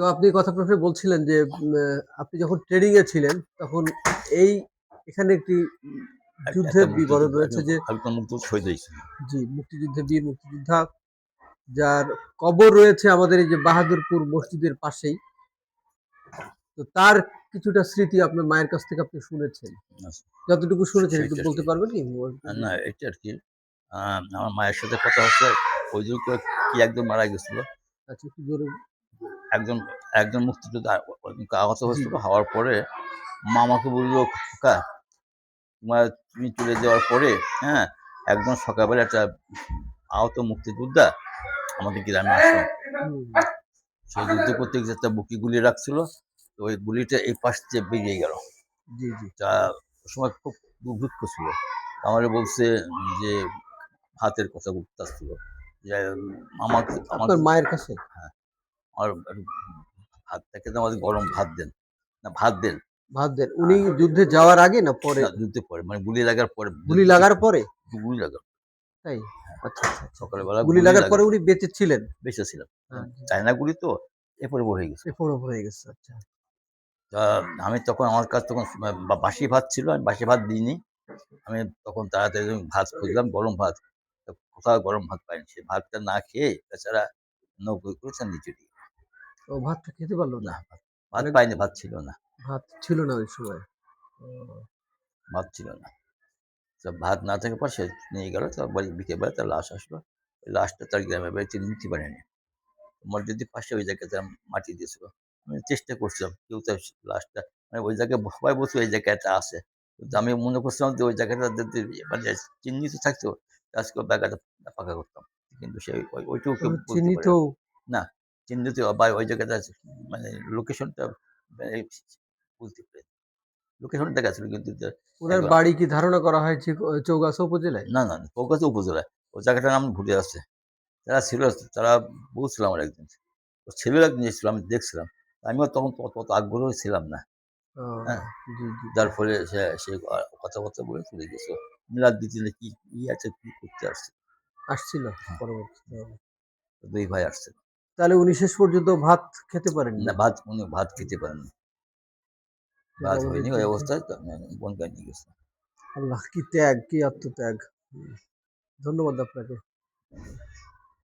তো আপনি কথা প্রশ্নে বলছিলেন যে আপনি যখন ট্রেনিং এ ছিলেন তখন এই এখানে একটি যুদ্ধের বিবরণ রয়েছে যে জি মুক্তিযুদ্ধে বীর মুক্তিযোদ্ধা যার কবর রয়েছে আমাদের এই যে বাহাদুরপুর মসজিদের পাশেই। তো তার কিছুটা স্মৃতি আপনার মায়ের কাছ থেকে আপনি শুনেছেন। আচ্ছা। যতটুকু শুনেছেন একটু বলতে পারবেন কি? না এটা আর কি। আমার মায়ের সাথে কথা হচ্ছে ওই করে কি একদম মারা গেছিল। আচ্ছা একটু জোরে একজন একজন মুক্তিযোদ্ধা আহত হয়েছিল হওয়ার পরে মা আমাকে বলল খোকা তোমার তুমি চলে যাওয়ার পরে হ্যাঁ একজন সকালবেলা একটা আহত মুক্তিযোদ্ধা আমাদের গ্রামে আসলো। সেই যুদ্ধ করতে গিয়ে একটা বুকি গুলি রাখছিল। তো ওই গুলিটা এই পাশ দিয়ে বেরিয়ে গেল। জি জি। তা সময় খুব দুর্ভিক্ষ ছিল। আমার বলছে যে হাতের কথা বলতে আসছিল। যে আমাকে মায়ের কাছে? আমার একটু ভাত থেকে তো আমাদের গরম ভাত দেন। না ভাত দেন। ভাত দেন। উনি যুদ্ধে যাওয়ার আগে না পরে? যুদ্ধে পরে মানে গুলি লাগার পরে। গুলি লাগার পরে? গুলি লাগার তাই? আচ্ছা আচ্ছা, আচ্ছা সকালবেলা গুলি লাগার পরে উনি বেঁচে ছিলেন বেঁচে ছিলাম হ্যাঁ, চায়না গুলি তো এরপরে হয়ে গেছে। সে ফোন হয়ে গেছে আচ্ছা। আমি তখন আমার কাছে তখন বাসি ভাত ছিল আমি বাসি ভাত দিইনি। আমি তখন তাড়াতাড়ি ভাত খুঁজলাম গরম ভাত। কোথাও গরম ভাত পাইনি। সেই ভাতটা না খেয়ে তাছাড়া নৌকো করেছেন নিচে দিয়ে ও ভাতটা খেতে পারল না? ভাত- পাইনি ভাত ছিল না। ভাত ছিল না ওই সময়? ভাত ছিল না। তো ভাত না থাকার পর সে নিয়ে গেল তো বাড়ি বিকেলবেলা তার লাশ আসলো। লাশটা তার গ্রামের বাড়িতে নিতে পারেনি মসজিদের পাশে ওই জায়গাতে মাটি দিয়েছিল। আমি চেষ্টা করছিলাম কেউ তার লাশটা মানে ওই জায়গায় সবাই বসে ওই জায়গাটা আছে। কিন্তু আমি মনে করছিলাম যে ওই জায়গাটা যদি মানে চিহ্নিত থাকতো আজকে জায়গাটা ফাঁকা করতাম। কিন্তু সেই ওই- ওইটুকু চিহ্নিত? না। চিহ্নিত বা ওই জায়গাটা আছে, মানে লোকেশনটা বলতে পারে। লোকেশন দেখা ছিল কিন্তু ওনার বাড়ি কি ধারণা করা হয়েছে চৌগাছা উপজেলায়? না না কলকাতা উপজেলায়। ওই জায়গাটার নাম ভুলে আসছে তারা ছিল তারা বলছিল আমার একদিন। ও ছিল একদিন এসেছিল আমি দেখছিলাম। আমিও তখন তত তত আগ্রহ ছিলাম না। হ্যাঁ। যার ফলে সে সে কথাবার্তা বলে চলে গেছে মিলাদ দিতে না কি ই আছে কি করতে আসছে। আসছিল হ্যাঁ। দুই ভাই আসছে। তাহলে উনি শেষ পর্যন্ত ভাত খেতে পারেন না ভাত উনি ভাত খেতে পারেন না। ভাত হয়নি ওই অবস্থায় বনগায় নিয়ে গেছে আল্লাহ কি ত্যাগ কি আত্মত্যাগ। ধন্যবাদ আপনাকে